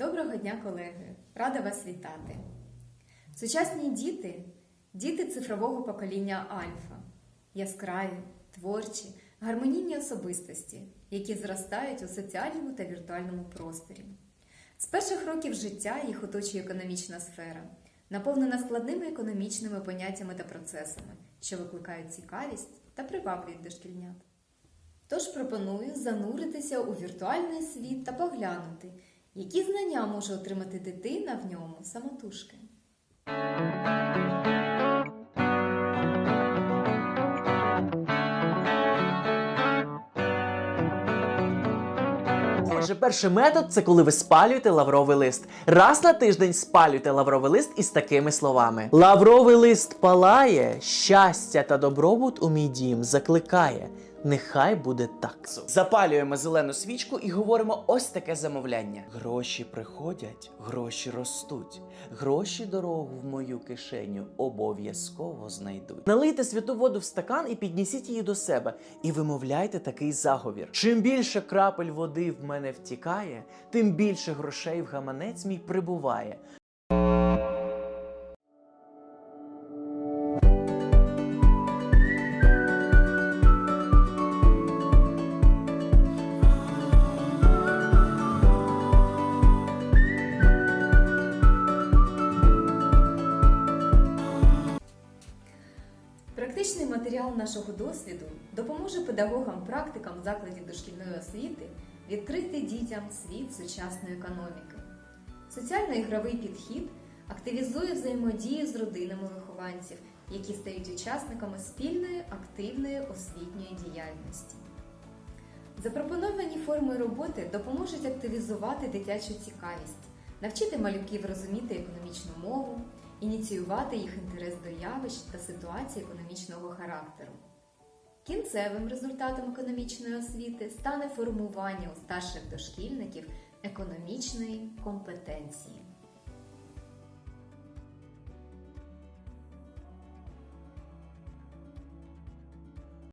Доброго дня, колеги! Рада вас вітати! Сучасні діти діти цифрового покоління Альфа, яскраві, творчі, гармонійні особистості, які зростають у соціальному та віртуальному просторі. З перших років життя їх оточує економічна сфера, наповнена складними економічними поняттями та процесами, що викликають цікавість та приваблюють дошкільнят. Тож пропоную зануритися у віртуальний світ та поглянути, які знання може отримати дитина в ньому самотужки. Отже, перший метод це коли ви спалюєте лавровий лист. Раз на тиждень спалюйте лавровий лист із такими словами: Лавровий лист палає, щастя та добробут у мій дім закликає. Нехай буде так. Запалюємо зелену свічку і говоримо ось таке замовляння: Гроші приходять, гроші ростуть. Гроші дорогу в мою кишеню обов'язково знайдуть. Налийте святу воду в стакан і піднесіть її до себе. І вимовляйте такий заговір. Чим більше крапель води в мене втікає, тим більше грошей в гаманець мій прибуває. Матеріал нашого досвіду допоможе педагогам-практикам закладів дошкільної освіти відкрити дітям світ сучасної економіки. Соціально-ігровий підхід активізує взаємодію з родинами вихованців, які стають учасниками спільної активної освітньої діяльності. Запропоновані форми роботи допоможуть активізувати дитячу цікавість, навчити малюків розуміти економічну мову, ініціювати їх інтерес до явищ та ситуацій економічного характеру. Кінцевим результатом економічної освіти стане формування у старших дошкільників економічної компетенції.